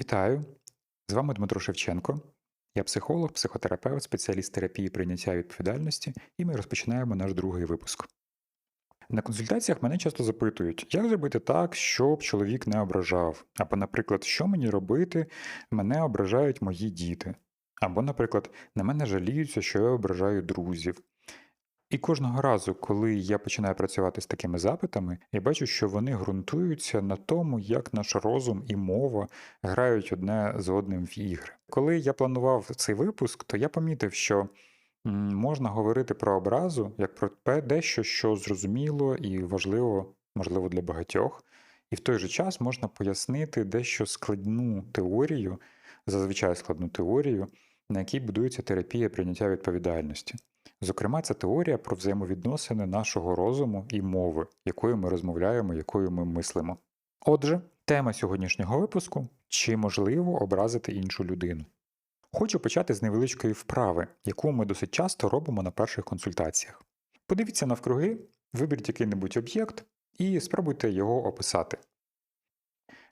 Вітаю! З вами Дмитро Шевченко. Я психолог, психотерапевт, спеціаліст терапії прийняття відповідальності, і ми розпочинаємо наш другий випуск. На консультаціях мене часто запитують, як зробити так, щоб чоловік не ображав. Або, наприклад, що мені робити, мене ображають мої діти. Або, наприклад, на мене жаліються, що я ображаю друзів. І кожного разу, коли я починаю працювати з такими запитами, я бачу, що вони ґрунтуються на тому, як наш розум і мова грають одне з одним в ігри. Коли я планував цей випуск, то я помітив, що можна говорити про образу як про дещо, що зрозуміло і важливо, можливо, для багатьох, і в той же час можна пояснити дещо складну теорію, зазвичай складну теорію, на якій будується терапія прийняття відповідальності. Зокрема, це теорія про взаємовідносини нашого розуму і мови, якою ми розмовляємо, якою ми мислимо. Отже, тема сьогоднішнього випуску чи можливо образити іншу людину. Хочу почати з невеличкої вправи, яку ми досить часто робимо на перших консультаціях. Подивіться навкруги, виберіть який-небудь об'єкт і спробуйте його описати.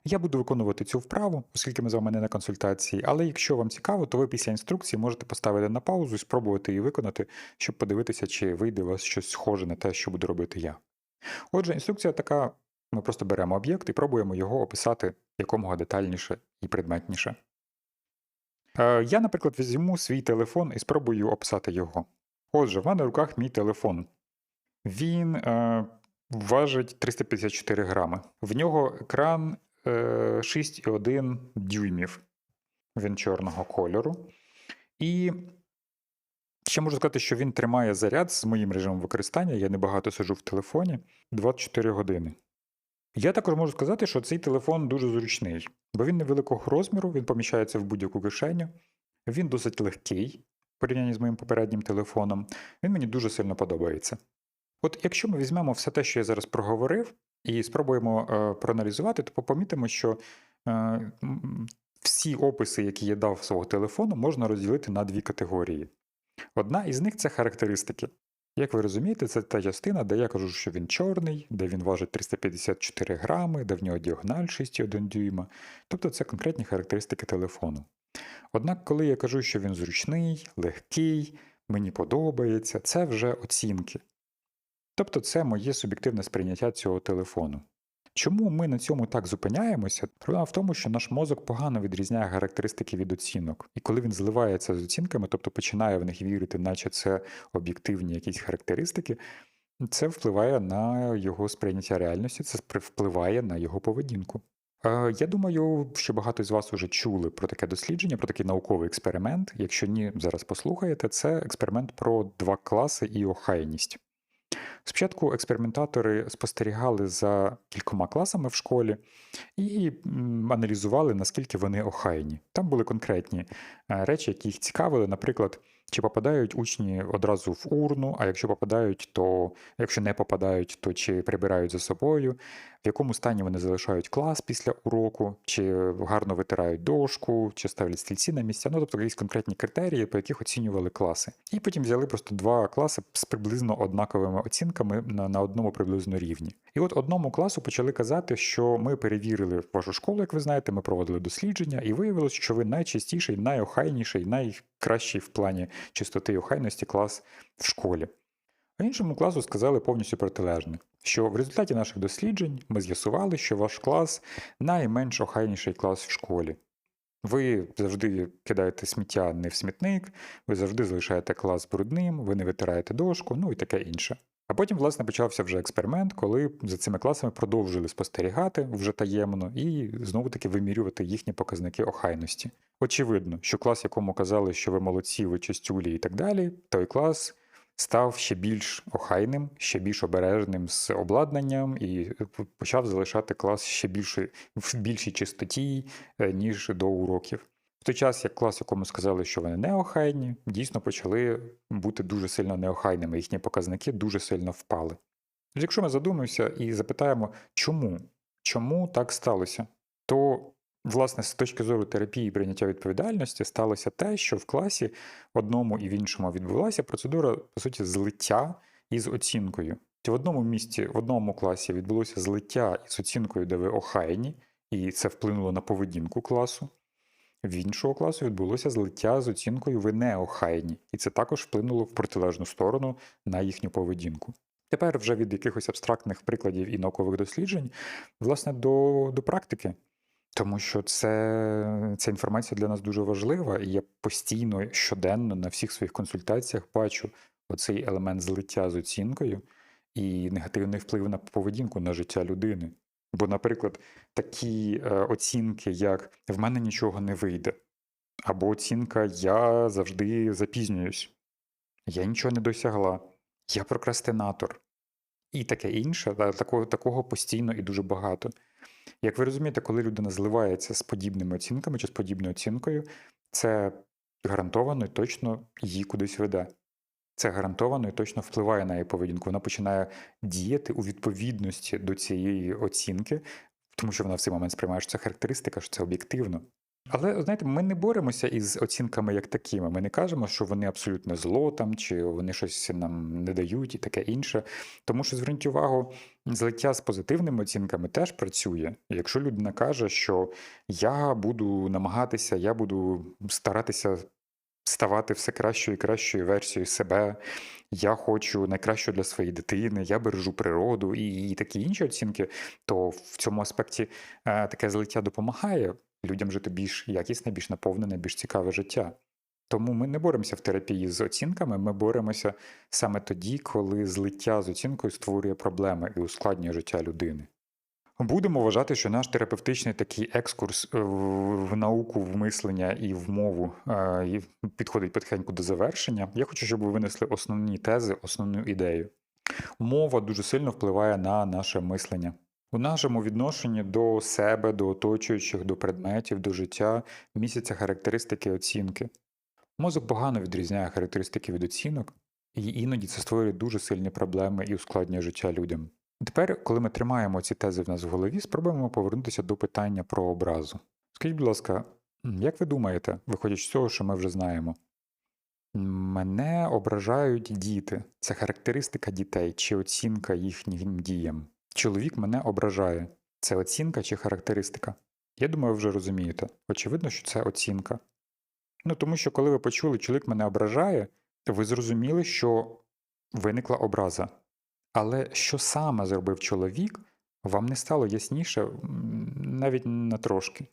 Я буду виконувати цю вправу, оскільки ми з вами не на консультації, але якщо вам цікаво, то ви після інструкції можете поставити на паузу і спробувати її виконати, щоб подивитися, чи вийде у вас щось схоже на те, що буду робити я. Отже, інструкція така: ми просто беремо об'єкт і пробуємо його описати якомога детальніше і предметніше. Е, Я, наприклад, візьму свій телефон і спробую описати його. Отже, в мене в руках мій телефон. Він е, важить 354 грами. В нього екран 6,1 дюймів. Він чорного кольору. І ще можу сказати, що він тримає заряд з моїм режимом використання. Я небагато сиджу в телефоні 24 години. Я також можу сказати, що цей телефон дуже зручний, бо він невеликого розміру, він поміщається в будь-яку кишеню, він досить легкий в порівнянні з моїм попереднім телефоном. Він мені дуже сильно подобається. От якщо ми візьмемо все те, що я зараз проговорив, і спробуємо е, проаналізувати, то помітимо, що е, всі описи, які я дав свого телефону, можна розділити на дві категорії. Одна із них це характеристики. Як ви розумієте, це та частина, де я кажу, що він чорний, де він важить 354 грами, де в нього діагональ 6,1 дюйма. Тобто це конкретні характеристики телефону. Однак, коли я кажу, що він зручний, легкий, мені подобається, це вже оцінки. Тобто це моє суб'єктивне сприйняття цього телефону. Чому ми на цьому так зупиняємося? Проблема в тому, що наш мозок погано відрізняє характеристики від оцінок. І коли він зливається з оцінками, тобто починає в них вірити, наче це об'єктивні якісь характеристики, це впливає на його сприйняття реальності, це впливає на його поведінку. Е, Я думаю, що багато з вас вже чули про таке дослідження, про такий науковий експеримент. Якщо ні, зараз послухаєте, це експеримент про два класи і охайність. Спочатку експериментатори спостерігали за кількома класами в школі і аналізували, наскільки вони охайні. Там були конкретні е, речі, які їх цікавили, наприклад, чи попадають учні одразу в урну, а якщо попадають, то якщо не попадають, то чи прибирають за собою, в якому стані вони залишають клас після уроку, чи гарно витирають дошку, чи ставлять стільці на місця. Ну, тобто якісь конкретні критерії, по яких оцінювали класи. І потім взяли просто два класи з приблизно однаковими оцінками на, на одному приблизно рівні. І от одному класу почали казати, що ми перевірили вашу школу, як ви знаєте, ми проводили дослідження, і виявилось, що ви найчистіший, найохайніший, найкращий в плані чистоти і охайності клас в школі. А іншому класу сказали повністю протилежне, що в результаті наших досліджень ми з'ясували, що ваш клас найменш охайніший клас в школі. Ви завжди кидаєте сміття не в смітник, ви завжди залишаєте клас брудним, ви не витираєте дошку, ну і таке інше. А потім, власне, почався вже експеримент, коли за цими класами продовжили спостерігати вже таємно і знову таки вимірювати їхні показники охайності. Очевидно, що клас, якому казали, що ви молодці, ви чистюлі і так далі, той клас став ще більш охайним, ще більш обережним з обладнанням і почав залишати клас ще більше в більшій чистоті, е, ніж до уроків. В той час, як клас, якому сказали, що вони неохайні, дійсно почали бути дуже сильно неохайними. Їхні показники дуже сильно впали. Якщо ми задумаємося і запитаємо, чому? Чому так сталося? То, власне, з точки зору терапії і прийняття відповідальності сталося те, що в класі в одному і в іншому відбулася процедура, по суті, злиття із оцінкою. В одному місці, в одному класі відбулося злиття із оцінкою, де ви охайні, і це вплинуло на поведінку класу. В іншого класу відбулося злиття з оцінкою ви неохайні, і це також вплинуло в протилежну сторону на їхню поведінку. Тепер вже від якихось абстрактних прикладів і наукових досліджень, власне, до, до практики. Тому що це, ця інформація для нас дуже важлива, і я постійно щоденно на всіх своїх консультаціях бачу оцей елемент злиття з оцінкою і негативний вплив на поведінку на життя людини. Бо, наприклад, такі е, оцінки, як в мене нічого не вийде, або оцінка Я завжди запізнююсь, я нічого не досягла, я прокрастинатор. І таке інше, такого, такого постійно і дуже багато. Як ви розумієте, коли людина зливається з подібними оцінками чи з подібною оцінкою, це гарантовано і точно її кудись веде. Це гарантовано і точно впливає на її поведінку. Вона починає діяти у відповідності до цієї оцінки, тому що вона в цей момент сприймає, що це характеристика, що це об'єктивно. Але знаєте, ми не боремося із оцінками як такими. Ми не кажемо, що вони абсолютно зло там, чи вони щось нам не дають і таке інше. Тому що зверніть увагу, злиття з позитивними оцінками теж працює. Якщо людина каже, що я буду намагатися, я буду старатися ставати все кращою і кращою версією себе. Я хочу найкраще для своєї дитини, я бережу природу і, і такі інші оцінки, то в цьому аспекті е, таке злиття допомагає людям жити більш якісне, більш наповнене, більш цікаве життя. Тому ми не боремося в терапії з оцінками, ми боремося саме тоді, коли злиття з оцінкою створює проблеми і ускладнює життя людини. Будемо вважати, що наш терапевтичний такий екскурс е, в науку, в мислення і в мову е, підходить потихеньку до завершення. Я хочу, щоб ви винесли основні тези, основну ідею. Мова дуже сильно впливає на наше мислення. У нашому відношенні до себе, до оточуючих, до предметів, до життя місяця характеристики оцінки. Мозок погано відрізняє характеристики від оцінок, і іноді це створює дуже сильні проблеми і ускладнює життя людям. Тепер, коли ми тримаємо ці тези в нас в голові, спробуємо повернутися до питання про образу. Скажіть, будь ласка, як ви думаєте, виходячи з цього, що ми вже знаємо? Мене ображають діти. Це характеристика дітей чи оцінка їхнім діям. Чоловік мене ображає. Це оцінка чи характеристика? Я думаю, ви вже розумієте. Очевидно, що це оцінка. Ну тому що, коли ви почули, чоловік мене ображає, ви зрозуміли, що виникла образа. Але що саме зробив чоловік, вам не стало ясніше навіть на трошки.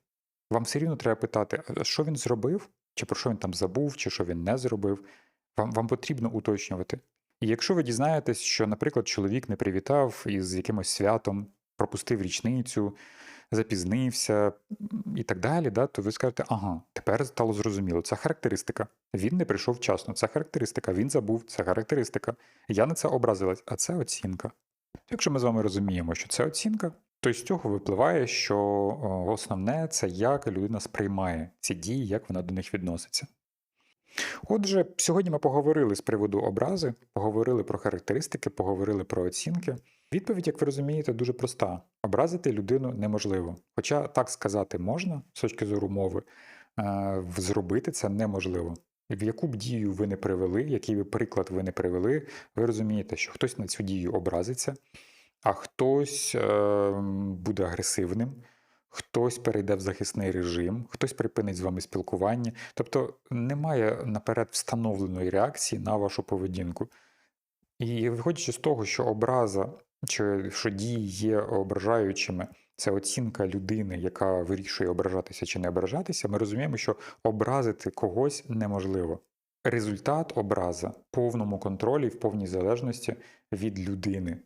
Вам все рівно треба питати, що він зробив, чи про що він там забув, чи що він не зробив. Вам, Вам потрібно уточнювати. І якщо ви дізнаєтесь, що, наприклад, чоловік не привітав із якимось святом, пропустив річницю, запізнився і так далі, да, то ви скажете, ага, тепер стало зрозуміло. Це характеристика. Він не прийшов вчасно, це характеристика, він забув, це характеристика. Я на це образилась, а це оцінка. Якщо ми з вами розуміємо, що це оцінка, то з цього випливає, що основне це як людина сприймає ці дії, як вона до них відноситься. Отже, сьогодні ми поговорили з приводу образи, поговорили про характеристики, поговорили про оцінки. Відповідь, як ви розумієте, дуже проста: образити людину неможливо. Хоча так сказати можна з точки зору мови, е, зробити це неможливо. В яку б дію ви не привели, який би приклад ви не привели, ви розумієте, що хтось на цю дію образиться, а хтось е, буде агресивним, хтось перейде в захисний режим, хтось припинить з вами спілкування. Тобто немає наперед встановленої реакції на вашу поведінку. І виходячи з того, що образа чи що дії є ображаючими, це оцінка людини, яка вирішує ображатися чи не ображатися, ми розуміємо, що образити когось неможливо. Результат образа повному контролі, в повній залежності від людини,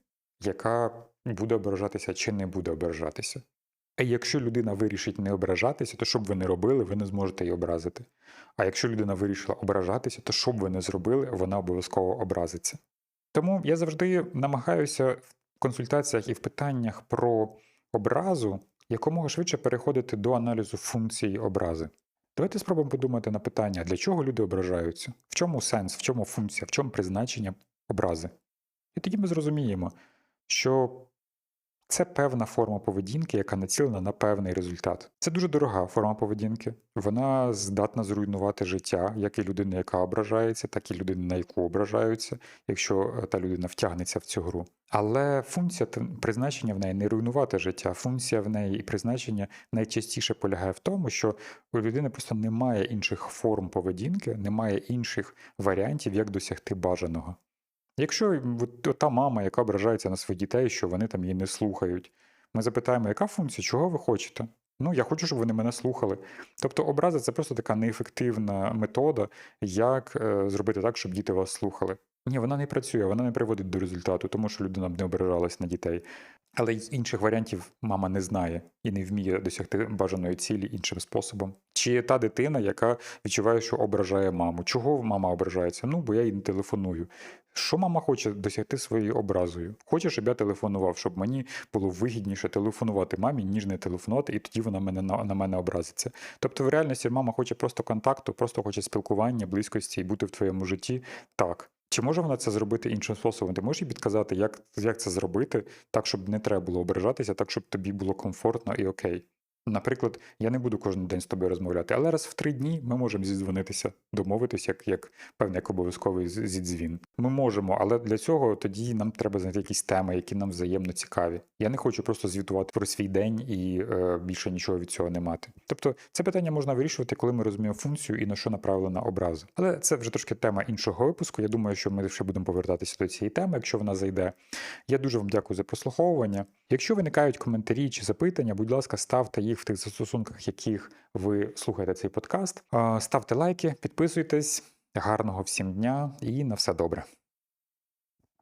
яка буде ображатися чи не буде ображатися. А якщо людина вирішить не ображатися, то що б ви не робили, ви не зможете її образити. А якщо людина вирішила ображатися, то що б ви не зробили, вона обов'язково образиться. Тому я завжди намагаюся в консультаціях і в питаннях про образу якомога швидше переходити до аналізу функції образи. Давайте спробуємо подумати на питання, для чого люди ображаються, в чому сенс, в чому функція, в чому призначення образи. І тоді ми зрозуміємо, що Це певна форма поведінки, яка націлена на певний результат. Це дуже дорога форма поведінки. Вона здатна зруйнувати життя, як і людини, яка ображається, так і людини, на яку ображаються, якщо е, та людина втягнеться в цю гру. Але функція призначення в неї не руйнувати життя. Функція в неї і призначення найчастіше полягає в тому, що у людини просто немає інших форм поведінки, немає інших варіантів, як досягти бажаного. Якщо от та мама, яка ображається на своїх дітей, що вони там її не слухають, ми запитаємо, яка функція, чого ви хочете? Ну, я хочу, щоб вони мене слухали. Тобто образа це просто така неефективна метода, як е, зробити так, щоб діти вас слухали. Ні, вона не працює, вона не приводить до результату, тому що людина б не ображалась на дітей. Але й інших варіантів мама не знає і не вміє досягти бажаної цілі іншим способом. Чи та дитина, яка відчуває, що ображає маму? Чого мама ображається? Ну, бо я їй не телефоную. Що мама хоче досягти своєю образою? Хоче, щоб я телефонував, щоб мені було вигідніше телефонувати мамі, ніж не телефонувати, і тоді вона мене на, на мене образиться. Тобто, в реальності мама хоче просто контакту, просто хоче спілкування, близькості і бути в твоєму житті. Так. Чи може вона це зробити іншим способом? Ти можеш їй підказати, як, як це зробити, так, щоб не треба було ображатися, так, щоб тобі було комфортно і окей. Наприклад, я не буду кожен день з тобою розмовляти, але раз в три дні ми можемо зідзвонитися, домовитися, як як певний як обов'язковий зідзвін. Ми можемо, але для цього тоді нам треба знайти якісь теми, які нам взаємно цікаві. Я не хочу просто звітувати про свій день і е, більше нічого від цього не мати. Тобто, це питання можна вирішувати, коли ми розуміємо функцію і на що направлена образа. Але це вже трошки тема іншого випуску. Я думаю, що ми ще будемо повертатися до цієї теми, якщо вона зайде. Я дуже вам дякую за прослуховування. Якщо виникають коментарі чи запитання, будь ласка, ставте їх в тих застосунках, яких ви слухаєте цей подкаст. Ставте лайки, підписуйтесь. Гарного всім дня і на все добре.